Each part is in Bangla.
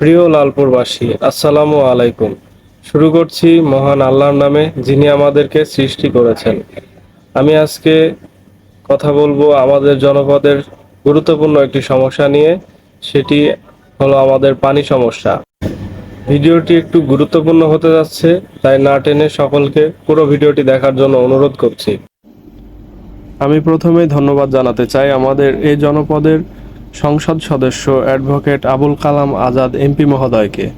প্রিয় লালপুরবাসী, আসসালামু আলাইকুম। শুরু করছি মহান আল্লাহর নামে যিনি আমাদেরকে সৃষ্টি করেছেন। আমি আজকে কথা বলব আমাদের জনপদের গুরুত্বপূর্ণ একটি সমস্যা নিয়ে, সেটি হলো আমাদের পানি সমস্যা। ভিডিওটি একটু গুরুত্বপূর্ণ হতে যাচ্ছে, তাই না টেনে সকলকে পুরো ভিডিওটি দেখার জন্য অনুরোধ করছি। আমি প্রথমেই ধন্যবাদ জানাতে চাই আমাদের এই জনপদের সংসদ সদস্য অ্যাডভোকেট আবুল কালাম আজাদ এমপি মহোদয়কে।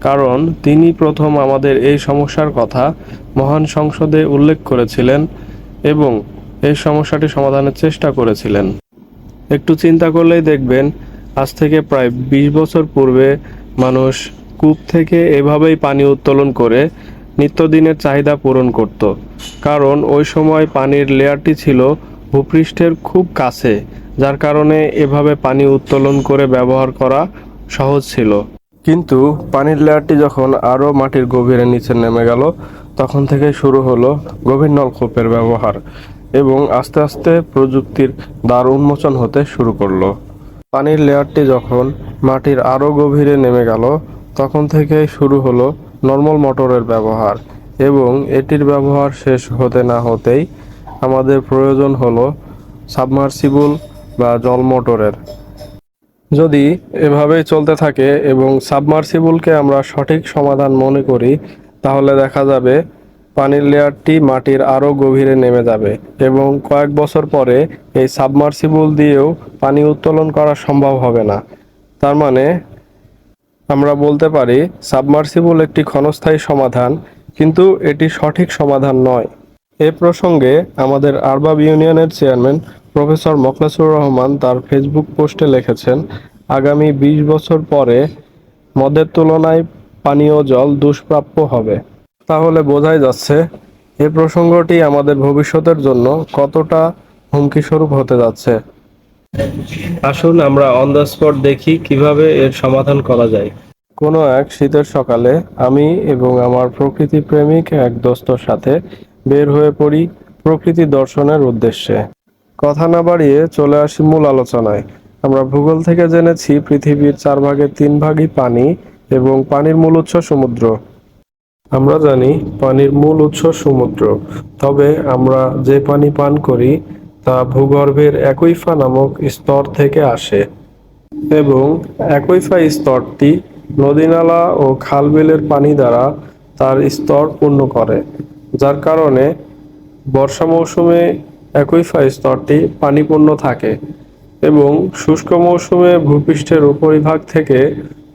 কারণ তিনি প্রথম আমাদের এই সমস্যার কথা মহান সংসদে উল্লেখ করেছিলেন এবং এই সমস্যাটি সমাধানের চেষ্টা করেছিলেন। একটু চিন্তা করলেই দেখবেন, আজ থেকে প্রায় বিশ বছর পূর্বে মানুষ কূপ থেকে এভাবেই পানি উত্তোলন করে নিত্যদিনের চাহিদা পূরণ করত। কারণ ওই সময় পানির লেয়ারটি ছিল ভূপৃষ্ঠের খুব কাছে যার কারণে এভাবে পানি উত্তোলন করে ব্যবহার করা সহজ ছিল। কিন্তু পানির লেয়ারটি যখন আরও মাটির গভীরে নিচে নেমে গেল, তখন থেকে শুরু হলো গভীর নলকূপের ব্যবহার এবং আস্তে আস্তে প্রযুক্তির দ্বার উন্মোচন হতে শুরু করল। পানির লেয়ারটি যখন মাটির আরও গভীরে নেমে গেল, তখন থেকে শুরু হলো নর্মাল মোটরের ব্যবহার এবং এটির ব্যবহার শেষ হতে না হতেই আমাদের প্রয়োজন হলো সাবমার্সিবল বা জল মোটরের। যদি এভাবেই চলতে থাকে এবং সাবমার্সিবলকে আমরা সঠিক সমাধান মনে করি, তাহলে দেখা যাবে পানির লেয়ারটি মাটির আরও গভীরে নেমে যাবে এবং কয়েক বছর পরে এই সাবমার্সিবল দিয়েও পানি উত্তোলন করা সম্ভব হবে না। তার মানে আমরা বলতে পারি সাবমার্সিবল একটি ক্ষণস্থায়ী সমাধান, কিন্তু এটি সঠিক সমাধান নয়। এ প্রসঙ্গে আমাদের আরবাব ইউনিয়নের চেয়ারম্যান প্রফেসর মোখলেসুর রহমান তার ফেসবুক পোস্টে লিখেছেন, আগামী বিশ বছর পরে মদের তুলনায় পানীয় জল দুষ্প্রাপ্য হবে। তাহলে বোঝাই যাচ্ছে, এ প্রসঙ্গটি আমাদের ভবিষ্যতের জন্য কতটা হুমকি স্বরূপ হতে যাচ্ছে। আসুন আমরা অন দ্য স্পট দেখি কীভাবে এর সমাধান করা যায়। কোনো এক শীতের সকালে আমি এবং আমার প্রকৃতি প্রেমিক এক দোস্তর সাথে বের হয়ে পড়ি প্রকৃতি দর্শনের উদ্দেশ্যে। কথা না বাড়িয়ে চলে আসি মূল আলোচনায়। আমরা ভূগোল থেকে জেনেছি পৃথিবীর চার ভাগের তিন ভাগই পানি এবং পানির মূল উৎস সমুদ্র। আমরা জানি পানির মূল উৎস সমুদ্র। তবে আমরা যে পানি পান করি, তা ভূগর্ভের একইফা নামক স্তর থেকে আসে এবং একইফা স্তরটি নদীনালা ও খালবিলের পানি দ্বারা তার স্তর পূর্ণ করে, যার কারণে বর্ষা মৌসুমে একইফা স্তরটি পানিপূর্ণ থাকে এবং শুষ্ক মৌসুমে ভূপৃষ্ঠের উপরিভাগ থেকে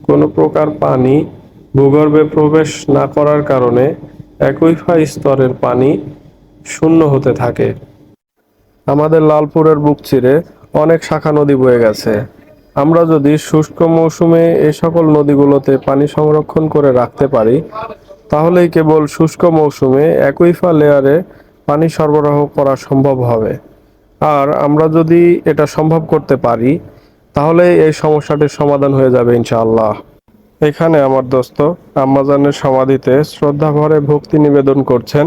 কোনো প্রকার পানি ভূগর্ভে প্রবেশ না করার কারণে একইফা স্তরের পানি শূন্য হতে থাকে। আমাদের লালপুরের বুক চিরে অনেক শাখা নদী বয়ে গেছে। আমরা যদি শুষ্ক মৌসুমে এই সকল নদীগুলোতে পানি সংরক্ষণ করে রাখতে পারি, তাহলেই কেবল শুষ্ক মৌসুমে একইফা লেয়ারে পানি সরবরাহ করা সম্ভব হবে। আর আমরা যদি এটা সম্ভব করতে পারি, তাহলে এই সমস্যাটির সমাধান হয়ে যাবে ইনশাআল্লাহ। এখানে আমার দোস্ত আম্মাজানের সমাধিতে শ্রদ্ধা ভরে ভক্তি নিবেদন করছেন।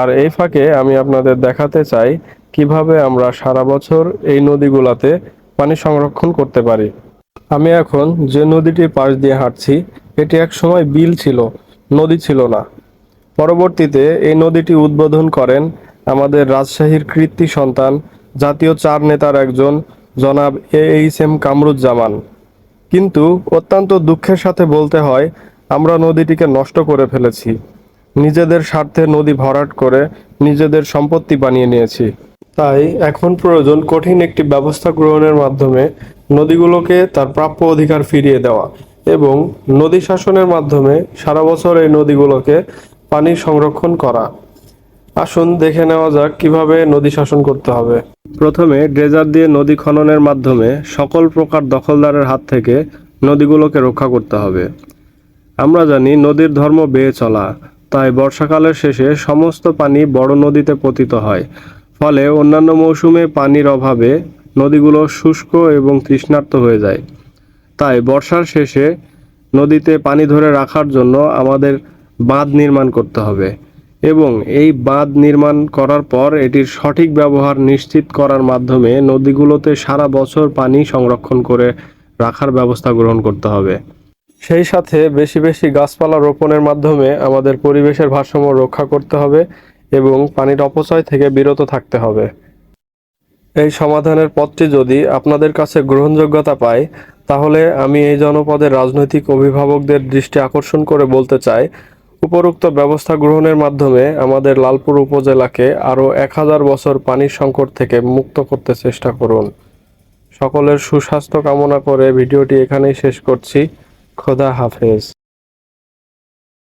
আর এই ফাঁকে আমি আপনাদের দেখাতে চাই কীভাবে আমরা সারা বছর এই নদীগুলাতে পানি সংরক্ষণ করতে পারি। আমি এখন যে নদীটির পাশ দিয়ে হাঁটছি, এটি এক সময় বিল ছিল, নদী ছিল না। পরবর্তীতে এই নদীটি উদ্বোধন করেন আমাদের রাজশাহীর কৃত্তি সন্তান, জাতীয় চার নেতার একজন, জনাব এ এইচ এম কামরুজ্জামান। কিন্তু অত্যন্ত দুঃখের সাথে বলতে হয়, আমরা নদীটিকে নষ্ট করে ফেলেছি। নিজেদের স্বার্থে নদী ভরাট করে নিজেদের সম্পত্তি বানিয়ে নিয়েছি। তাই এখন প্রয়োজন কঠিন একটি ব্যবস্থা গ্রহণের মাধ্যমে নদীগুলোকে তার প্রাপ্য অধিকার ফিরিয়ে দেওয়া এবং নদী শাসনের মাধ্যমে সারা বছর এই নদীগুলোকে পানি সংরক্ষণ করা। আসুন দেখে নেওয়া যাক কীভাবে নদী শাসন করতে হবে। প্রথমে ড্রেজার দিয়ে নদী খননের মাধ্যমে সকল প্রকার দখলদারের হাত থেকে নদীগুলোকে রক্ষা করতে হবে। আমরা জানি নদীর ধর্ম বেয়ে চলা, তাই বর্ষাকালের শেষে সমস্ত পানি বড় নদীতে পতিত হয়। ফলে অন্যান্য মৌসুমে পানির অভাবে নদীগুলো শুষ্ক এবং তৃষ্ণার্ত হয়ে যায়। তাই বর্ষার শেষে নদীতে পানি ধরে রাখার জন্য আমাদের বাঁধ নির্মাণ করতে হবে এবং এই বাঁধ নির্মাণ করার পর এটির সঠিক ব্যবহার নিশ্চিত করার মাধ্যমে নদীগুলোতে সারা বছর পানি সংরক্ষণ করে রাখার ব্যবস্থা গ্রহণ করতে হবে। সেই সাথে বেশি বেশি গাছপালা রোপণের মাধ্যমে আমাদের পরিবেশের ভারসাম্য রক্ষা করতে হবে এবং পানির অপচয় থেকে বিরত থাকতে হবে। এই সমাধানের পথটি যদি আপনাদের কাছে গ্রহণযোগ্যতা পায়, তাহলে আমি এই জনপদের রাজনৈতিক অভিভাবকদের দৃষ্টি আকর্ষণ করে বলতে চাই উপরোক্ত ব্যবস্থা গ্রহণের মাধ্যমে আমাদের লালপুর উপজেলাকে আরও এক হাজার বছর পানির সংকট থেকে মুক্ত করতে চেষ্টা করুন। সকলের সুস্বাস্থ্য কামনা করে ভিডিওটি এখানেই শেষ করছি। খোদা হাফেজ।